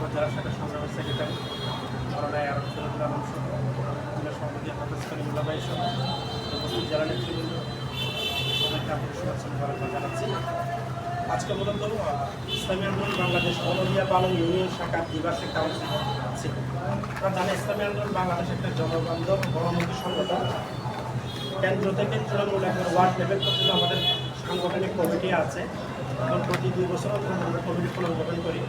Municipal জেলা শাখা সংগ্রামের সেক্রেটারি করোনায় আরব আলম সহ জেলা সভাপতি হাফেজ করিমুল্লাহ ভাই সহ উপস্থিত জেলা নেতৃবৃন্দ, সবাইকে আপনাদের শুভেচ্ছা মোবারকবাদ জানাচ্ছি। আজকে মূলত ইসলামী আন্দোলন বাংলাদেশ অলরিয়া পালন ইউনিয়ন শাখার দ্বিবার্ষিক কাউন্সিল ছিল আপনারা জানেন ইসলামী আন্দোলন বাংলাদেশ একটা জনবান্ধব গণমুখী সংগঠন। কেন্দ্র থেকে তৃণমূল একবার ওয়ার্ড লেভেল পর্যন্ত আমাদের সাংগঠনিক কমিটি আছে। এবং প্রতি দুই বছর আমরা কমিটি পুনর্গঠন করি।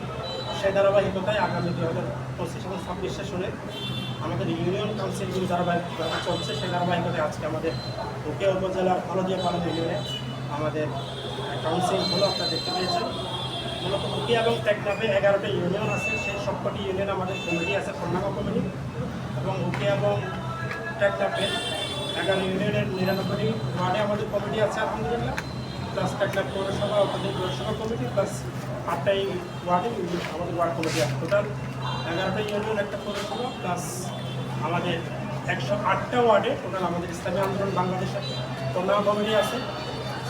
সেই ধারাবাহিকতায় আগামী দুই হাজার পঁচিশ এবং ছাব্বিশ সেশনে আমাদের ইউনিয়ন কাউন্সিলগুলো ধারাবাহিকতা চলছে, সেই ধারাবাহিকতায় আজকে আমাদের ওকে উপজেলার হলদিয়া পালন ইউনিয়নে আমাদের কাউন্সিল হলো, আপনারা দেখতে পেয়েছেন। মূলত উকি এবং টেকনাফে এগারোটা ইউনিয়ন আছে, সেই সবকটি ইউনিয়ন আমাদের কমিটি আছে পূর্ণাঙ্গ কমিটি। এবং উকি এবং টেকনাফে এগারো ইউনিয়নের নিরানব্বই ওয়ার্ডে আমাদের কমিটি আছে, আলহামদুলিল্লাহ। প্লাস টেকনাফ পৌরসভা অত্যাধিক পৌরসভা কমিটি, প্লাস আটটাই ওয়ার্ডে আমাদের ওয়ার্ড কমিটি আছে। টোটাল এগারোটা ইউনিয়ন একটা প্লাস আমাদের একশো আটটা ওয়ার্ডে টোটাল আমাদের ইসলামী আন্দোলন কমিটি আছে।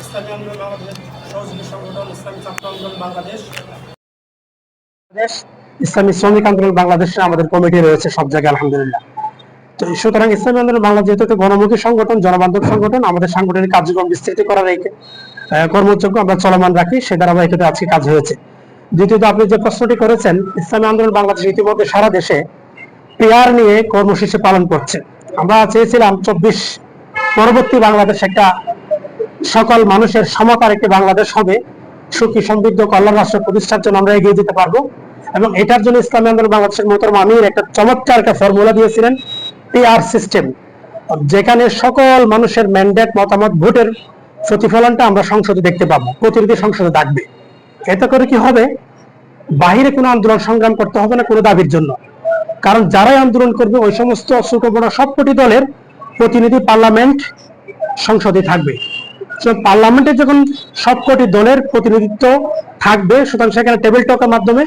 ইসলামী আন্দোলন বাংলাদেশের সহযোগী সংগঠন ইসলামী ছাত্র আন্দোলন বাংলাদেশ। ইসলামী শ্রমিক আন্দোলন বাংলাদেশে আমাদের কমিটি রয়েছে সব জায়গায় আলহামদুলিল্লাহ। তো সুতরাং ইসলামী আন্দোলন বাংলাদেশ যেহেতু গণমুখী সংগঠন জনবান্ধব সংগঠন আমাদের সাংগঠনিক কার্যক্রম বিস্তৃত করার এই আহ, কর্মযজ্ঞ আমরা চলমান রাখি সে ধারাবাহিকতা আজকে কাজ হয়েছে। দ্বিতীয়ত আপনি যে প্রশ্নটি করেছেন, ইসলামী আন্দোলন বাংলাদেশ ইতিমধ্যে সারা দেশে পেয়ার নিয়ে কর্মসূচি পালন করছে। আমরা চেয়েছিলাম চব্বিশ পরবর্তী বাংলাদেশ একটা সকল মানুষের সমতার একটি বাংলাদেশ হবে। সুখী, সমৃদ্ধ, কল্যাণ রাষ্ট্র প্রতিষ্ঠার জন্য আমরা এগিয়ে যেতে পারব এবং এটার জন্য ইসলামী আন্দোলন বাংলাদেশের মোহতরম আমির একটা চমৎকার একটা ফর্মুলা দিয়েছিলেন পিআর সিস্টেম যেখানে সকল মানুষের ম্যান্ডেট মতামত, ভোটের প্রতিফলনটা আমরা সংসদে দেখতে পাবো। প্রতিনিধি সংসদে থাকবে এতে করে কি হবে? বাহিরে কোনো আন্দোলন সংগ্রাম করতে হবে না কোনো দাবির জন্য। কারণ যারাই আন্দোলন করবে, ওই সমস্ত সুকল্পনা সবকটি দলের প্রতিনিধি পার্লামেন্ট সংসদে থাকবে। পার্লামেন্টে যখন সবকটি দলের প্রতিনিধিত্ব থাকবে, সুতরাং সেখানে টেবিল টকের মাধ্যমে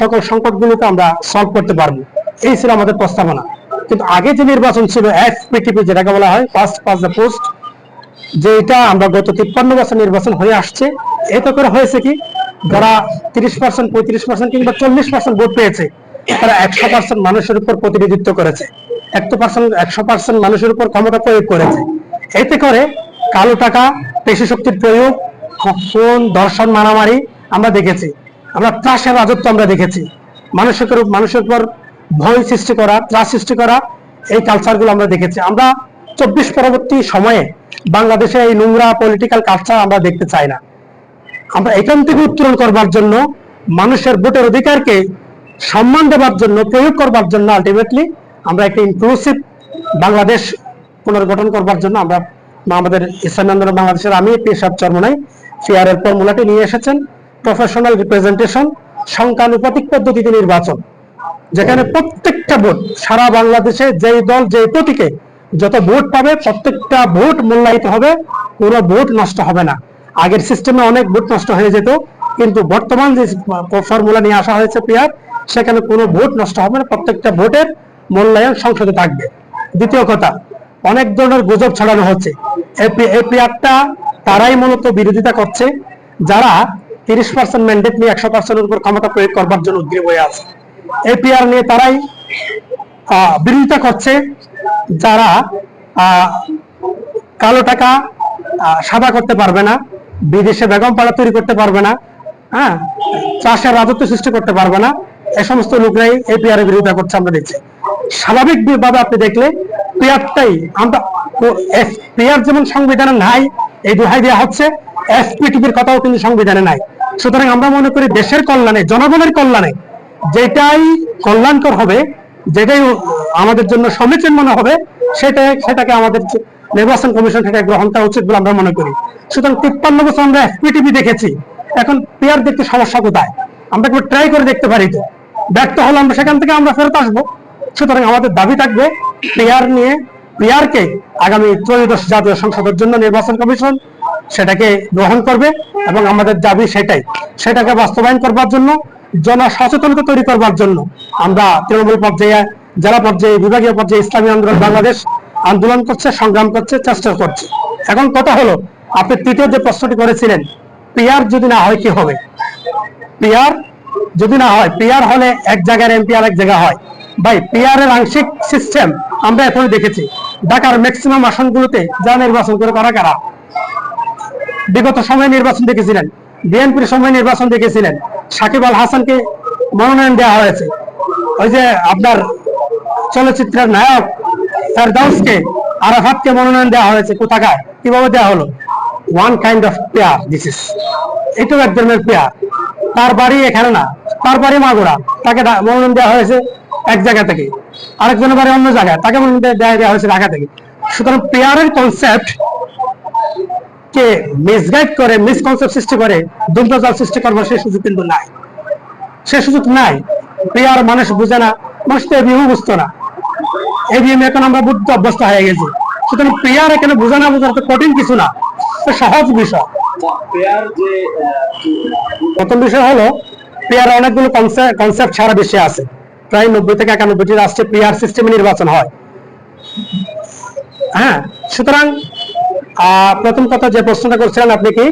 সকল সংকটগুলোকে আমরা সলভ করতে পারব। এই ছিল আমাদের প্রস্তাবনা। কিন্তু আগে যে নির্বাচন ছিল এফপিটিপি যেটাকে বলা হয় ফার্স্ট পাস দ্য পোস্ট যে এটা আমরা গত তিপ্পান্ন বছর নির্বাচন হয়ে আসছে, এতে করে হয়েছে কি? যারা তিরিশ পার্সেন্ট পঁয়ত্রিশ পার্সেন্ট কিংবা চল্লিশ পার্সেন্ট ভোট পেয়েছে, তারা একশো পার্সেন্ট মানুষের উপর প্রতিনিধিত্ব করেছে। একশো পার্সেন্ট একশো পার্সেন্ট মানুষের উপর ক্ষমতা প্রয়োগ করেছে। এতে করে কালো টাকা, পেশি শক্তির প্রয়োগ, ফোন, দর্শন, মারামারি আমরা দেখেছি। আমরা ত্রাসের রাজত্ব আমরা দেখেছি। মানুষের মানুষের উপর ভয় সৃষ্টি করা, ত্রাস সৃষ্টি করা এই কালচারগুলো আমরা দেখেছি। আমরা চব্বিশ পরবর্তী সময়ে বাংলাদেশে এই নোংরা পলিটিক্যাল কালচার আমরা দেখতে চাই না। আমরা এখান থেকে উত্তরণ করবার জন্য মানুষের ভোটের অধিকারকে সম্মান দেওয়ার জন্য, প্রয়োগ করবার জন্য আলটিমেটলি আমরা একটা ইনক্লুসিভ বাংলাদেশ পুনর্গঠন করবার জন্য আমরা আমাদের ইসলামী আন্দোলন বাংলাদেশের আমি, পেশাব চরমনাই ফিয়ারের ফর্মুলাটি নিয়ে এসেছেন। প্রফেশনাল রিপ্রেজেন্টেশন সংখ্যানুপাতিক পদ্ধতিতে নির্বাচন, যেখানে প্রত্যেকটা ভোট, সারা বাংলাদেশে যেই দল, যেই প্রতীকে যত ভোট পাবে, প্রত্যেকটা ভোট মূল্যায়িত হবে, কোনো ভোট নষ্ট হবে না। আগের সিস্টেমে অনেক ভোট নষ্ট হয়ে যেত, কিন্তু বর্তমান যে ফর্মুলা নিয়ে আসা হয়েছে পেয়ার সেখানে কোনো ভোট নষ্ট হবে না, প্রত্যেকটা ভোটের মূল্যায়ন সংসদে থাকবে। দ্বিতীয় কথা, অনেক ধরনের গুজব ছড়ানো হচ্ছে। এই পি- তারাই মূলত বিরোধিতা করছে, যারা তিরিশ পার্সেন্ট ম্যান্ডেট নিয়ে একশো পার্সেন্টের উপর ক্ষমতা প্রয়োগ করবার জন্য উদ্গ্রীব হয়ে আছে। এই এপিআর নিয়ে তারাই বিরোধিতা করছে, যারা কালো টাকা সাদা করতে পারবে না। বিদেশে বেগম পাড়া তৈরি করতে পারবে না হ্যাঁ? চাষের রাজত্ব সৃষ্টি করতে পারবে না, এ সমস্ত লোকরাই এপিআর এর বিরোধিতা করছে আমরা দেখছি। স্বাভাবিকভাবে আপনি দেখলে পেয়ারটাই আমরা পেয়ার যেমন সংবিধানে নাই, এই দোহাই দেওয়া হচ্ছে এসপিটিভির কথাও কিন্তু সংবিধানে নাই। সুতরাং আমরা মনে করি দেশের কল্যাণে, জনগণের কল্যাণে যেটাই কল্যাণকর হবে, যেটাই আমাদের জন্য সমীচীন মনে হবে সেটা সেটাকে আমাদের নির্বাচন কমিশন সেটা গ্রহণ করা উচিত বলে আমরা মনে করি। সুতরাং তিপ্পান্ন বছর আমরা এফপিটিভি দেখেছি। এখন পেয়ার দেখতে সমস্যা কোথায়? আমরা একবার ট্রাই করে দেখতে পারি তো। ব্যর্থ হলে আমরা সেখান থেকে আমরা ফেরত আসব। সুতরাং আমাদের দাবি থাকবে পেয়ার নিয়ে পেয়ারকে আগামী ত্রয়োদশ জাতীয় সংসদের জন্য নির্বাচন কমিশন সেটাকে গ্রহণ করবে এবং আমাদের দাবি সেটাই। সেটাকে বাস্তবায়ন করবার জন্য জন সচেতনতা তৈরি করবার জন্য আমরা তৃণমূল পর্যায়ে, জেলা পর্যায়ে, বিভাগীয় পর্যায়ে ইসলামী আন্দোলন, বাংলাদেশ আন্দোলন করছে, সংগ্রাম করছে, চেষ্টা করছে। এখন কথা হলো, আপনি তৃতীয় যে প্রশ্নটি করেছিলেন, পিয়ার যদি না হয় কি হবে? পিয়ার যদি না হয় পিআর হলে এক জায়গার এমপি আর এক জায়গা হয়। ভাই পিআর এর আংশিক সিস্টেম আমরা এখনই দেখেছি। ঢাকার ম্যাক্সিমাম আসনগুলোতে যা নির্বাচন করে কারা কারা? বিগত সময়ে নির্বাচন দেখেছিলেন, বিএনপির সময় নির্বাচন দেখেছিলেন। সাকিব আল হাসানকে মনোনয়ন দেওয়া হয়েছে। ওই যে আপনার চলচ্চিত্রের নায়ক ফেরদাউসকে আরাফাতকে মনোনয়ন দেওয়া হয়েছে কীভাবে দেওয়া হলো? One kind of pair this is এটাও এক ধরনের পেয়ার তার বাড়ি এখানে না, তার বাড়ি তাকে মনোনয়ন দেওয়া হয়েছে এক জায়গা থেকে। আরেকজনের বাড়ি অন্য জায়গায়। তাকে মনোনয়ন দেওয়া হয়েছে ঢাকা থেকে। সুতরাং পেয়ারের কনসেপ্ট কে মিসগাইড করে মিসকনসেপ্ট সৃষ্টি করে দুর্দশাল সৃষ্টি করবার সেই সুযোগ কিন্তু নাই। সে সুযোগ নাই। পেয়ার মানুষ বুঝে না, মানুষ তো এভিএমও বুঝতো না। এভিএম এখন আমরা বুঝতে অভ্যস্ত হয়ে গেছি। সুতরাং পেয়ার এখানে বোঝা না বোঝা কঠিন কিছু না সহজ বিষয়। প্রথম বিষয় হলো পেয়ার অনেকগুলো কনসেপ্ট আছে। প্রায় নব্বই থেকে একানব্বইটি রাষ্ট্রে পেয়ার সিস্টেমে নির্বাচন হয়। হ্যাঁ সুতরাং প্রথম কথা যে প্রশ্নটা করছিলেন আপনি কি,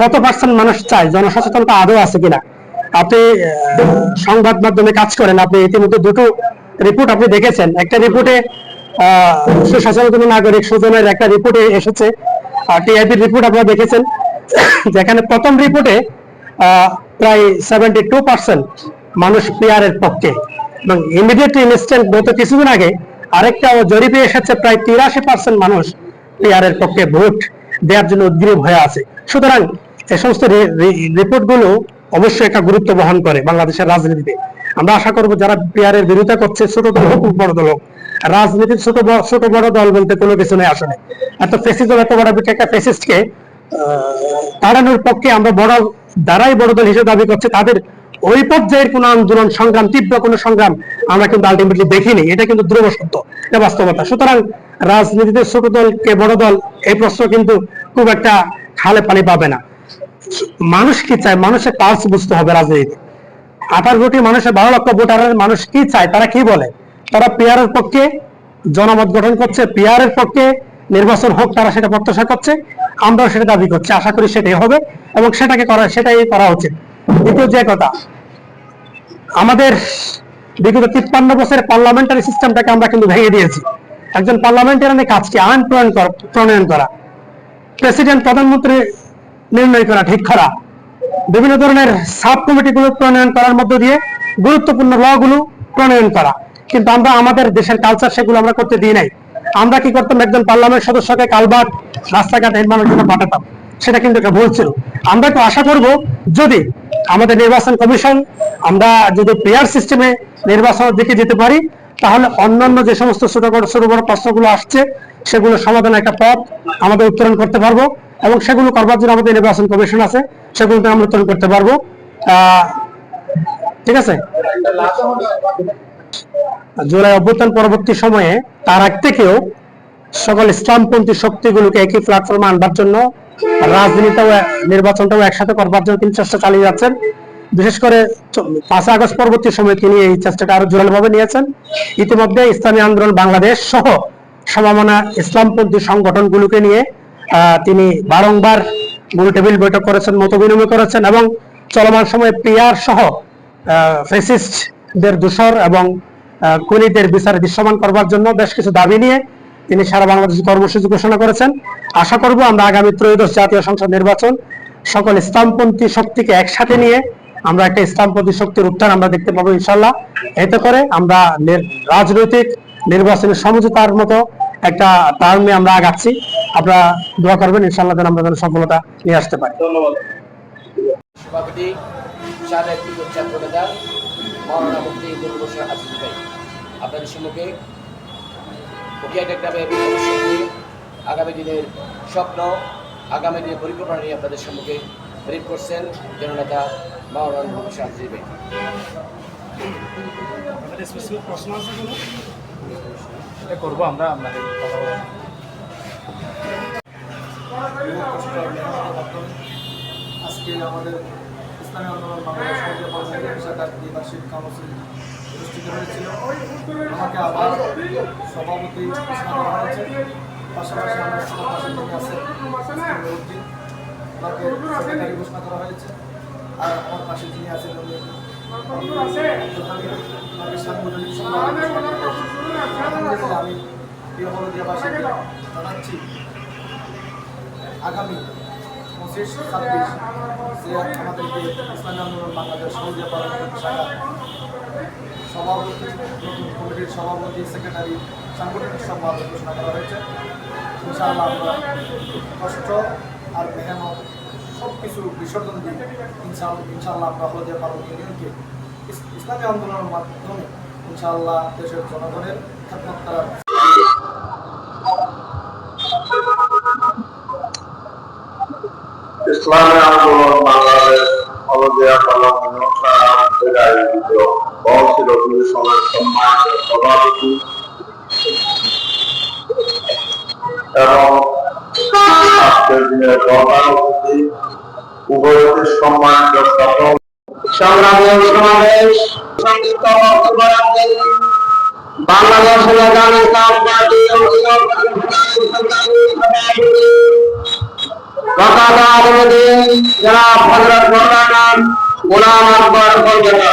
কত পার্সেন্ট মানুষ চায়? জনসচেতনতা আদৌ আছে কিনা? আপনি সংবাদ মাধ্যমে কাজ করেন, আপনি ইতিমধ্যে দুটো রিপোর্ট আপনি দেখেছেন। একটা রিপোর্টে সুসচেতন নাগরিক সুজনের একটা রিপোর্টে এসেছে। টিআইপির রিপোর্ট আপনারা দেখেছেন, যেখানে প্রথম রিপোর্টে প্রায় সেভেন্টি টু পার্সেন্ট মানুষ পিয়ারের পক্ষে। এবং ইমিডিয়েট ইনস্ট্যান্ট গত কিছুদিন আগে আরেকটা জরিপে এসেছে, প্রায় তিরাশি পার্সেন্ট মানুষ পিয়ারের পক্ষে ভোট দেওয়ার জন্য উদ্গ্রীব হয়ে আছে। সুতরাং এ সমস্ত রিপোর্টগুলো অবশ্যই একটা গুরুত্ব বহন করে বাংলাদেশের রাজনীতিতে। আমরা আশা করব যারা পিয়ারের বিরোধিতা করছে, ছোট দল হোক বড় দল হোক, রাজনীতির ছোট বড় ছোট বড় দল বলতে কোনো কিছু নেই আসলে। এত ফেসিজম এত বড় একটা ফেসিস্টকে তাড়ানোর পক্ষে আমরা বড় দ্বারাই বড় দল হিসেবে দাবি করছে, তাদের ওই পর্যায়ের কোন আন্দোলন, সংগ্রাম, তীব্র কোন সংগ্রাম আমরা কিন্তু আলটিমেটলি দেখিনি। এটা কিন্তু ধ্রুব সত্য, এটা বাস্তবতা। সুতরাং রাজনীতিতে ছোট দল কে বড় দল, এই প্রশ্ন কিন্তু খুব একটা খালে পানি পাবে না। মানুষ কি চায়? মানুষের পালস বুঝতে হবে রাজনীতিতে আঠারো কোটি মানুষের বারো লক্ষ ভোটারের মানুষ কি চায়? তারা কি বলে? তারা পিয়ারের পক্ষে জনমত গঠন করছে পিয়ারের পক্ষে নির্বাচন হোক, তারা সেটা প্রত্যাশা করছে, আমরাও সেটা দাবি করছি, আশা করি সেটাই হবে এবং সেটাকে করা সেটাই করা উচিত। দ্বিতীয় যে কথা, আমাদের বিগত তিপ্পান্ন বছরের পার্লামেন্টারি সিস্টেমটাকে আমরা কিন্তু ভেঙে দিয়েছি। একজন পার্লামেন্টারিয়ানের কাজ কি আইন প্রণয়ন প্রণয়ন করা। প্রেসিডেন্ট প্রধানমন্ত্রী নির্ণয় করা ঠিক করা। বিভিন্ন ধরনের সাব কমিটিগুলো প্রণয়ন করার মধ্য দিয়ে গুরুত্বপূর্ণ ল গুলো প্রণয়ন করা। কিন্তু আমরা আমাদের দেশের কালচার সেগুলো আমরা করতে দিই নাই। আমরা কি করতাম? একজন পার্লামেন্ট সদস্যকে কালবাট রাস্তাঘাট নির্মাণের জন্য পাঠাতাম। সেটা কিন্তু একটা ভুল ছিল। আমরা একটু আশা করব যদি আমাদের নির্বাচন কমিশন, আমরা যদি পেয়ার সিস্টেমে নির্বাচনের দিকে যেতে পারি, তাহলে অন্যান্য যে সমস্ত ছোট বড় ছোট বড় প্রশ্নগুলো আসছে, সেগুলো সমাধানের একটা পথ আমাদের উত্তরণ করতে পারব। এবং সেগুলো করবার জন্য আমাদের নির্বাচন কমিশন আছে, সেগুলোতে আমরা উত্তরণ করতে পারব। ঠিক আছে? জুলাই অভ্যুত্থান পরবর্তী সময়ে তার আগ থেকেও সকল ইসলামপন্থী শক্তিগুলোকে একই প্ল্যাটফর্মে আনবার জন্য রাজনীতিটাও নির্বাচনটাও একসাথে করবার জন্য তিনি চেষ্টা চালিয়ে যাচ্ছেন। বিশেষ করে পাঁচ আগস্ট পরবর্তী সময়ে তিনি এই চেষ্টাটা আরও জোরালোভাবে নিয়েছেন। ইতিমধ্যে ইসলামী আন্দোলন বাংলাদেশ সহ সমমনা ইসলামপন্থী সংগঠনগুলোকে নিয়ে তিনি বারংবার গোল টেবিল বৈঠক করেছেন মত বিনিময় করেছেন এবং চলমান সময়ে পিয়ার সহ ফেসিস্টদের দূষর এবং খুনিদের বিচার দৃশ্যমান করবার জন্য বেশ কিছু দাবি নিয়ে তিনি সারা বাংলাদেশ কর্মসূচি ঘোষণা করেছেন। আশা করব আমরা আগামী ত্রয়োদশ জাতীয় সংসদ নির্বাচন সকল ইসলামপন্থী শক্তিকে একসাথে নিয়ে আমরা একটা ইসলামপন্থী শক্তির উত্থান আমরা দেখতে পাবো ইনশাল্লাহ এতে করে আমরা রাজনৈতিক নির্বাচনের সমঝোতার মতো একটা টার্মে আমরা আগাচ্ছি। আপনারা দোয়া করবেন ইনশাল্লাহ যেন আমরা যেন সফলতা নিয়ে আসতে পারি। ধন্যবাদ। সভাপতি সাবেক ভাই আপনাদের সম্মুখে গ্রামের আগামী দিনের স্বপ্ন আগামী দিনের পরিকল্পনা নিয়ে আপনাদের সম্মুখে ব্রিফ করছেন জননেতা বসির আজিজ ভাই। প্রশ্ন আছে এটা করব, আমরা আপনাদের কথা আজকে আমাদের ইসলামী আন্দোলন বাংলাদেশ কাউন্সিল অনুষ্ঠিত হয়েছিল। আমাকে আবার সভাপতি ঘোষণা করা হয়েছে। আর আমার পাশে যিনি আছেন সাংগঠনিক আমি জানাচ্ছি আগামী পঁচিশ, ছাব্বিশ আন্দোলন, বাংলাদেশ সভাপতি সভাপতি, সেক্রেটারি, সাংগঠনিক সম্পাদক ঘোষণা করা হয়েছে। কষ্ট আর মেহনত সব বিসর্জন দিই ইনশাআল্লাহ ইনশাআল্লাহ আমরা হলদিয়া পার্লামেন্ট ইউনিয়নকে ইসলামী আন্দোলনের মাধ্যমে ইনশাআল্লাহ দেশের জনগণের ইসলামী আন্দোলন বাংলাদেশ হলদিয়া কলম আয়োজিত বহশীল অধিবেশনের সম্মানিত সভাপতি এবং আজকের দিনের প্রধান অতিথি উভয়টির সম্মানিত সংগ্রামী সমাবেশ সংযুক্ত বক্তব্য রাখবেন বাংলাদেশ সরকার ইসলাম পার্টি বকাদা আলমদিন জনাব হযরত মাওলানা গোলাম আকবর কলকাতা